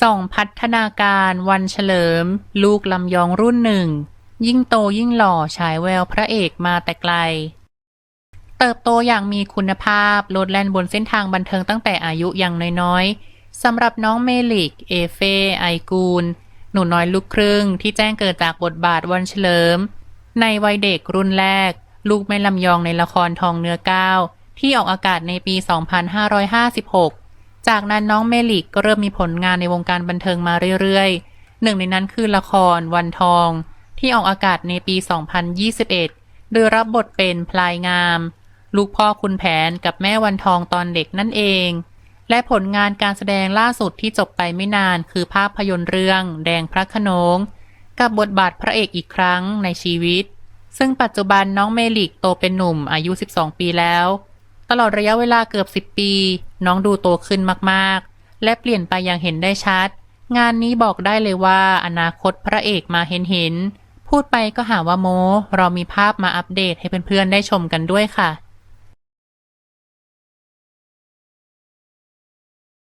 ส่องพัฒนาการวันเฉลิม ลูกลำยองรุ่นหนึ่ง ยิ่งโตยิ่งหล่อฉายแววพระเอกมาแต่ไกล เติบโตอย่างมีคุณภาพโลดแล่นบนเส้นทางบันเทิงตั้งแต่อายุยังน้อยๆสำหรับน้องเมลิก เอเฟ ไอกูล หนูน้อยลูกครึ่งที่แจ้งเกิดจากบทบาทวันเฉลิม ในวัยเด็กรุ่นแรก ลูกแม่ลำยองในละครทองเนื้อก้าวที่ออกอากาศในปี 2556 จากนั้นน้องเมลิกก็เริ่มมีผลงานในวงการบันเทิงมาเรื่อยๆ หนึ่งในนั้นคือละคร วันทอง ที่ออกอากาศในปี 2021 โดยรับบทเป็นพลายงาม ลูกพ่อคุณแผนกับแม่วันทองตอนเด็กนั่นเอง และผลงานการแสดงล่าสุดที่จบไปไม่นานคือภาพยนตร์เรื่อง แดงพระขนง กับบทบาทพระเอกอีกครั้งในชีวิต ซึ่งปัจจุบันน้องเมลิกโตเป็นหนุ่มอายุ 12 ปีแล้ว ตลอดระยะเวลาเกือบ10ปี น้องดูโตขึ้นมากๆ และเปลี่ยนไปอย่างเห็นได้ชัด งานนี้บอกได้เลยว่าอนาคตพระเอกมาเห็นเห็นๆพูดไปก็หาว่าโม เรามีภาพมาอัปเดตให้เพื่อนๆได้ชมกันด้วยค่ะ